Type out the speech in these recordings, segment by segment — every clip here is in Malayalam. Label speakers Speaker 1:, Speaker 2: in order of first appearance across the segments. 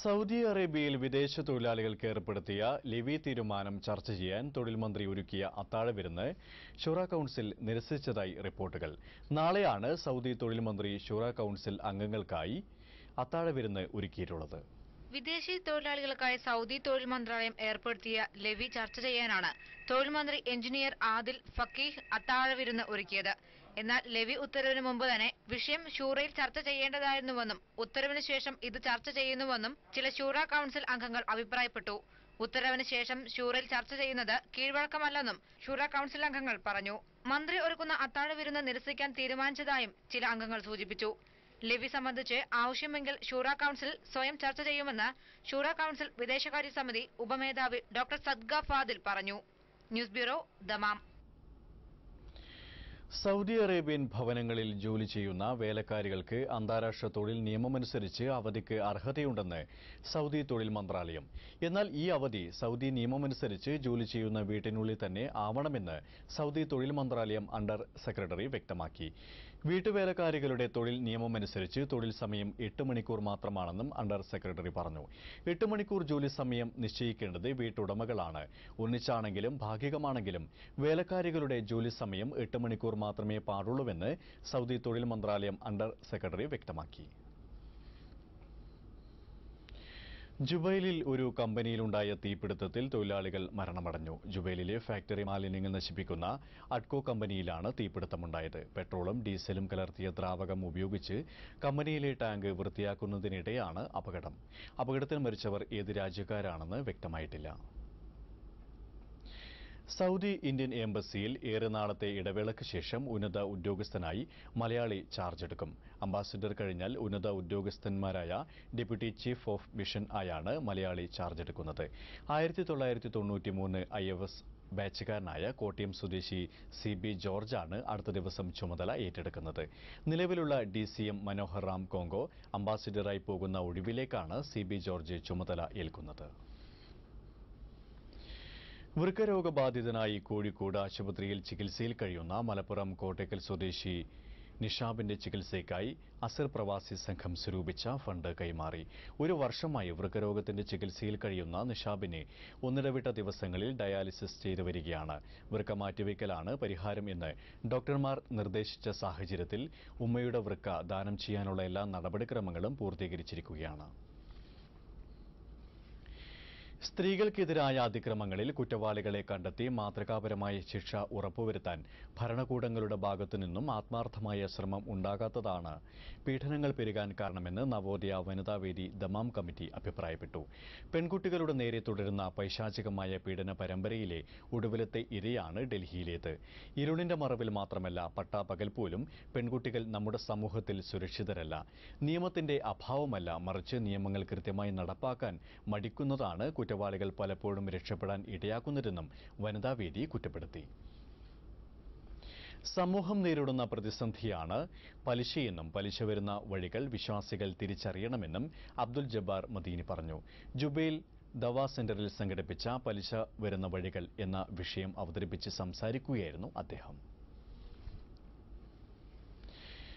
Speaker 1: സൗദി അറേബ്യയിൽ വിദേശ തൊഴിലാളികൾക്ക് ഏർപ്പെടുത്തിയ ലിവി തീരുമാനം ചർച്ച ചെയ്യാൻ തൊഴിൽ മന്ത്രി ഒരുക്കിയ അത്താഴ വിരുന്ന് ഷുറ കൌൺസിൽ നിരസിച്ചതായി റിപ്പോർട്ടുകൾ. നാളെയാണ് സൗദി തൊഴിൽ മന്ത്രി ഷുറ കൌൺസിൽ അംഗങ്ങൾക്കായി അത്താഴ വിരുന്ന് ഒരുക്കിയിട്ടുള്ളത്.
Speaker 2: വിദേശി തൊഴിലാളികൾക്കായി സൗദി തൊഴിൽ മന്ത്രാലയം ഏർപ്പെടുത്തിയ ലെവി ചർച്ച ചെയ്യാനാണ് തൊഴിൽ മന്ത്രി എഞ്ചിനീയർ ആദിൽ ഫക്കീഹ് അത്താഴ വിരുന്ന് ഒരുക്കിയത്. എന്നാൽ ലെവി ഉത്തരവിന് മുമ്പ് തന്നെ വിഷയം ഷൂറയിൽ ചർച്ച ചെയ്യേണ്ടതായിരുന്നുവെന്നും ഉത്തരവിന് ശേഷം ഇത് ചർച്ച ചെയ്യുന്നുവെന്നും ചില ഷൂറ കൌൺസിൽ അംഗങ്ങൾ അഭിപ്രായപ്പെട്ടു. ഉത്തരവിന് ശേഷം ഷൂറയിൽ ചർച്ച ചെയ്യുന്നത് കീഴ്വഴക്കമല്ലെന്നും ഷൂറ കൌൺസിൽ അംഗങ്ങൾ പറഞ്ഞു. മന്ത്രി ഒരുക്കുന്ന അത്താഴ വിരുന്ന് നിരസിക്കാൻ തീരുമാനിച്ചതായും ചില അംഗങ്ങൾ സൂചിപ്പിച്ചു. ലെവി സംബന്ധിച്ച് ആവശ്യമെങ്കിൽ ഷൂറ കൌൺസിൽ സ്വയം ചർച്ച ചെയ്യുമെന്ന് ഷൂറ കൌൺസിൽ വിദേശകാര്യ സമിതി ഉപമേധാവി ഡോക്ടർ സദ്ഗ ഫാദിൽ പറഞ്ഞു. News bureau Dammam.
Speaker 1: Saudi Arabian ഭവനങ്ങളിൽ ജോലി ചെയ്യുന്ന വേലക്കാരികൾക്ക് അന്താരാഷ്ട്ര തൊഴിൽ നിയമമനുസരിച്ച് അവധിക്ക് അർഹതയുണ്ടെന്ന് സൗദി തൊഴിൽ മന്ത്രാലയം. എന്നാൽ ഈ അവധി സൗദി നിയമമനുസരിച്ച് ജോലി ചെയ്യുന്ന വീട്ടിനുള്ളിൽ തന്നെ ആവണമെന്ന് സൗദി തൊഴിൽ മന്ത്രാലയം അണ്ടർ സെക്രട്ടറി വ്യക്തമാക്കി. വീട്ടുവേലക്കാരികളുടെ തൊഴിൽ നിയമമനുസരിച്ച് തൊഴിൽ സമയം എട്ട് മണിക്കൂർ മാത്രമാണെന്നും അണ്ടർ സെക്രട്ടറി പറഞ്ഞു. എട്ട് മണിക്കൂർ ജോലി സമയം നിശ്ചയിക്കേണ്ടത് വീട്ടുടമകളാണ്. ഒന്നിച്ചാണെങ്കിലും ഭാഗികമാണെങ്കിലും വേലക്കാരികളുടെ ജോലി സമയം എട്ട് മണിക്കൂർ മാത്രമേ പാടുള്ളൂവെന്ന് സൗദി തൊഴിൽ മന്ത്രാലയം അണ്ടർ സെക്രട്ടറി വ്യക്തമാക്കി. ജുബൈലിൽ ഒരു കമ്പനിയിലുണ്ടായ തീപിടുത്തത്തിൽ തൊഴിലാളികൾ മരണമടഞ്ഞു. ജുബൈലിലെ ഫാക്ടറി മാലിന്യങ്ങൾ നശിപ്പിക്കുന്ന അഡ്കോ കമ്പനിയിലാണ് തീപിടുത്തമുണ്ടായത്. പെട്രോളും ഡീസലും കലർത്തിയ ദ്രാവകം ഉപയോഗിച്ച് കമ്പനിയിലെ ടാങ്ക് വൃത്തിയാക്കുന്നതിനിടെയാണ് അപകടം. അപകടത്തിൽ മരിച്ചവർ ഏത് രാജ്യക്കാരാണെന്ന് വ്യക്തമായിട്ടില്ല. സൗദി ഇന്ത്യൻ എംബസിയിൽ ഏറെ നാളത്തെ ഇടവേളയ്ക്ക് ശേഷം ഉന്നത ഉദ്യോഗസ്ഥനായി മലയാളി ചാർജ് എടുക്കും. അംബാസിഡർ കഴിഞ്ഞാൽ ഉന്നത ഉദ്യോഗസ്ഥന്മാരായ ഡെപ്യൂട്ടി ചീഫ് ഓഫ് മിഷൻ ആയാണ് മലയാളി ചാർജ് എടുക്കുന്നത്. ആയിരത്തി തൊള്ളായിരത്തി തൊണ്ണൂറ്റി മൂന്ന് ഐ എഫ് എസ് ബാച്ചുകാരനായ കോട്ടയം സ്വദേശി സി ബി ജോർജാണ് അടുത്ത ദിവസം ചുമതല ഏറ്റെടുക്കുന്നത്. നിലവിലുള്ള D C M Manohar Ram Congo അംബാസിഡറായി പോകുന്ന ഒഴിവിലേക്കാണ് സി ബി ജോർജ് ചുമതല ഏൽക്കുന്നത്. വൃക്കരോഗബാധിതനായി കോഴിക്കോട് ആശുപത്രിയിൽ ചികിത്സയിൽ കഴിയുന്ന മലപ്പുറം കോട്ടയ്ക്കൽ സ്വദേശി നിഷാബിന്റെ ചികിത്സയ്ക്കായി അസർ പ്രവാസി സംഘം സ്വരൂപിച്ച ഫണ്ട് കൈമാറി. ഒരു വർഷമായി വൃക്കരോഗത്തിന്റെ ചികിത്സയിൽ കഴിയുന്ന നിഷാബിനെ ഒന്നിടവിട്ട ദിവസങ്ങളിൽ ഡയാലിസിസ് ചെയ്തു വരികയാണ്. വൃക്ക മാറ്റിവെക്കലാണ് പരിഹാരം എന്ന് ഡോക്ടർമാർ നിർദ്ദേശിച്ച സാഹചര്യത്തിൽ ഉമ്മയുടെ വൃക്ക ദാനം ചെയ്യാനുള്ള എല്ലാ നടപടിക്രമങ്ങളും പൂർത്തീകരിച്ചിരിക്കുകയാണ്. സ്ത്രീകൾക്കെതിരായ അതിക്രമങ്ങളിൽ കുറ്റവാളികളെ കണ്ടെത്തി മാതൃകാപരമായ ശിക്ഷ ഉറപ്പുവരുത്താൻ ഭരണകൂടങ്ങളുടെ നിന്നും ആത്മാർത്ഥമായ ശ്രമം ഉണ്ടാകാത്തതാണ് പീഡനങ്ങൾ പെരുകാൻ കാരണമെന്ന് നവോദയ വനിതാവേദി ദമാം കമ്മിറ്റി അഭിപ്രായപ്പെട്ടു. പെൺകുട്ടികളുടെ നേരെ തുടരുന്ന പൈശാചികമായ പീഡന പരമ്പരയിലെ ഒടുവിലത്തെ ഇരയാണ് ഡൽഹിയിലേത്. ഇരുളിന്റെ മറവിൽ മാത്രമല്ല പട്ടാപകൽ പോലും പെൺകുട്ടികൾ നമ്മുടെ സമൂഹത്തിൽ സുരക്ഷിതരല്ല. നിയമത്തിന്റെ അഭാവമല്ല മറിച്ച് നിയമങ്ങൾ കൃത്യമായി നടപ്പാക്കാൻ മടിക്കുന്നതാണ് കുറ്റവാളികൾ പലപ്പോഴും രക്ഷപ്പെടാൻ ഇടയാക്കുന്നതെന്നും വനിതാവേദി കുറ്റപ്പെടുത്തി. സമൂഹം നേരിടുന്ന പ്രതിസന്ധിയാണ് പലിശയെന്നും പലിശ വരുന്ന വഴികൾ വിശ്വാസികൾ തിരിച്ചറിയണമെന്നും അബ്ദുൽ ജബ്ബാർ മദീനി പറഞ്ഞു. ജുബൈൽ ദവാ സെന്ററിൽ സംഘടിപ്പിച്ച പലിശ വരുന്ന വഴികൾ എന്ന വിഷയം അവതരിപ്പിച്ച് സംസാരിക്കുകയായിരുന്നു അദ്ദേഹം.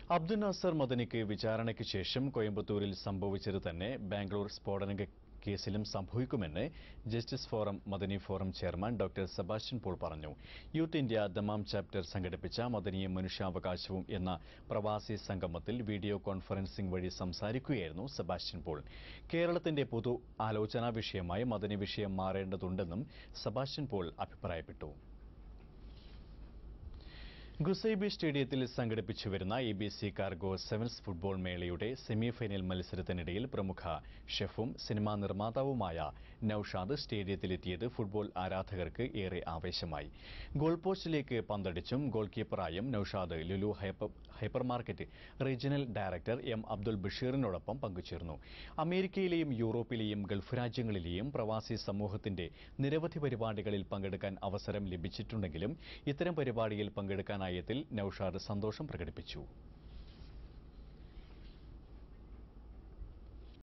Speaker 1: അബ്ദുൽ നാസർ മദനിക്ക് വിചാരണയ്ക്ക് ശേഷം കോയമ്പത്തൂരിൽ സംഭവിച്ചത് തന്നെ ബാംഗ്ലൂർ സ്ഫോടന കേസിലും സംഭവിക്കുമെന്ന് justice forum Madani forum chairman doctor Sebastian Paul പറഞ്ഞു. യൂത്ത് ഇന്ത്യ ദമാം ചാപ്റ്റർ സംഘടിപ്പിച്ച മദനിയും മനുഷ്യാവകാശവും എന്ന പ്രവാസി സംഗമത്തിൽ വീഡിയോ കോൺഫറൻസിംഗ് വഴി സംസാരിക്കുകയായിരുന്നു സെബാസ്റ്റ്യൻ പോൾ. കേരളത്തിന്റെ പൊതു ആലോചനാ വിഷയമായി മദനി വിഷയം മാറേണ്ടതുണ്ടെന്നും സെബാസ്റ്റ്യൻ പോൾ അഭിപ്രായപ്പെട്ടു. ഗുസൈബി സ്റ്റേഡിയത്തിൽ സംഘടിപ്പിച്ചു വരുന്ന A B C cargo sevens football മേളയുടെ സെമിഫൈനൽ മത്സരത്തിനിടയിൽ പ്രമുഖ ഷെഫും സിനിമാ നിർമ്മാതാവുമായ നൌഷാദ് സ്റ്റേഡിയത്തിലെത്തിയത് ഫുട്ബോൾ ആരാധകർക്ക് ഏറെ ആവേശമായി. ഗോൾ പോസ്റ്റിലേക്ക് പന്തടിച്ചും goal കീപ്പറായും Naushad Lulu hyper market regional director M Abdul ബഷീറിനോടൊപ്പം പങ്കുചേർന്നു. അമേരിക്കയിലെയും യൂറോപ്പിലെയും ഗൾഫ് രാജ്യങ്ങളിലെയും പ്രവാസി സമൂഹത്തിന്റെ നിരവധി പരിപാടികളിൽ പങ്കെടുക്കാൻ അവസരം ലഭിച്ചിട്ടുണ്ടെങ്കിലും ഇത്തരം പരിപാടിയിൽ പങ്കെടുക്കാൻ ആയത്തിൽ നൌഷാദ് സന്തോഷം പ്രകടിപ്പിച്ചു